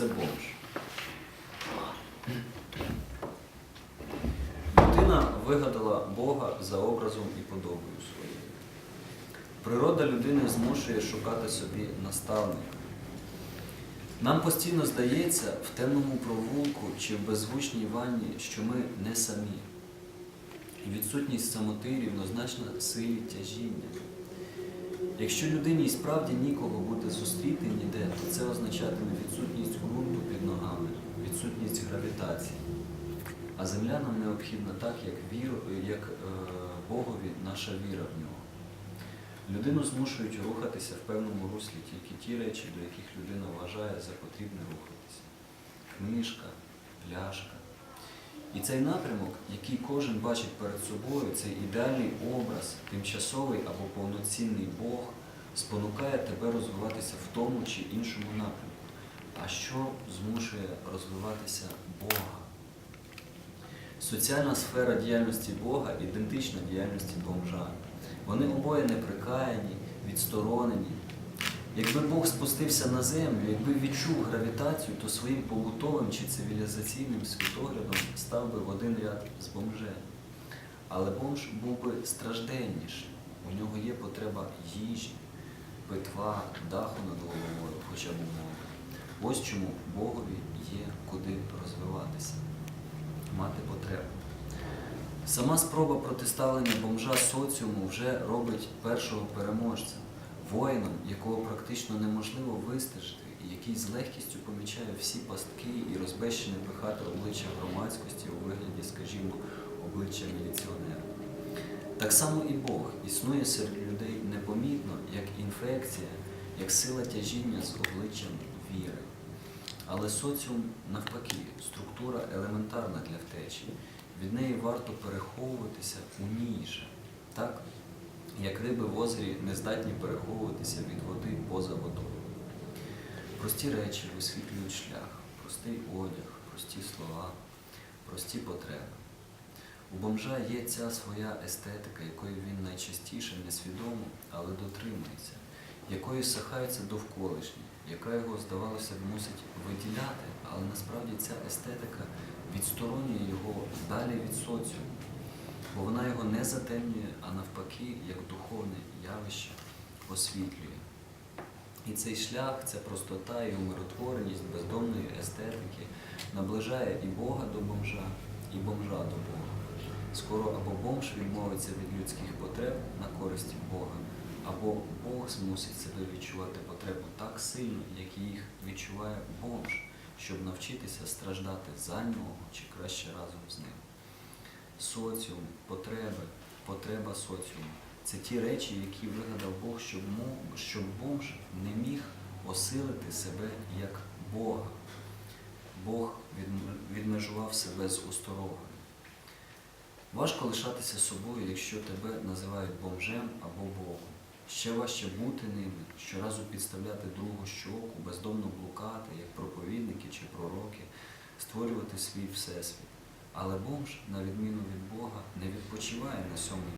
це бомж? Людина вигадала Бога за образом і подобою своєю. Природа людини змушує шукати собі наставника. Нам постійно здається в темному провулку чи в беззвучній ванні, що ми не самі. І відсутність самоти рівнозначна силі тяжіння. Якщо людині справді нікого буде зустріти ніде, то це означатиме відсутність ґрунту під ногами, відсутність гравітації. А земля нам необхідна так, як, віру, як е, Богові наша віра в нього. Людину змушують рухатися в певному руслі тільки ті речі, до яких людина вважає за потрібне рухатися. Книжка, пляшка. І цей напрямок, який кожен бачить перед собою, цей ідеальний образ, тимчасовий або повноцінний Бог, спонукає тебе розвиватися в тому чи іншому напрямку. А що змушує розвиватися Бога? Соціальна сфера діяльності Бога ідентична діяльності бомжа. Вони обоє неприкаяні, відсторонені. Якби Бог спустився на землю, якби відчув гравітацію, то своїм побутовим чи цивілізаційним світоглядом став би в один ряд з бомжем. Але бомж був би стражденніший. У нього є потреба їжі, питва, даху над головою, хоча б умови. Ось чому Богові є куди розвиватися, мати потребу. Сама спроба протиставлення бомжа соціуму вже робить першого переможця, воїном, якого практично неможливо вистежити, і який з легкістю помічає всі пастки і розбещене пихати обличчя громадськості у вигляді, скажімо, обличчя міліціонера. Так само і Бог існує серед людей непомітно, як інфекція, як сила тяжіння з обличчям віри. Але соціум навпаки, структура елементарна для втечі. Від неї варто переховуватися у ніже, так як риби в озері не здатні переховуватися від води поза водою. Прості речі висвітлюють шлях, простий одяг, прості слова, прості потреби. У бомжа є ця своя естетика, якої він найчастіше несвідомо, але дотримується, якою сахається довколишні, яка його, здавалося б, мусить виділяти, але насправді ця естетика відсторонює його далі від соціуму, бо вона його не затемнює, а навпаки, як духовне явище освітлює. І цей шлях, ця простота і умиротвореність бездомної естетики наближає і Бога до бомжа, і бомжа до Бога. Скоро або бомж відмовиться від людських потреб на користь Бога, або Бог змусить себе відчувати потребу так сильно, як їх відчуває бомж, щоб навчитися страждати за нього чи краще разом з ним. Соціум, потреби, потреба соціуму це ті речі, які вигадав Бог, щоб, щоб бомж не міг осилити себе як Бога. Бог відмежував себе з осторогою. Важко лишатися собою, якщо тебе називають бомжем або Богом. Ще важче бути ними, щоразу підставляти другу щоку, бездомно блукати, як проповідники чи пророки, створювати свій всесвіт. Але бомж, на відміну від Бога, не відпочиває на сьомий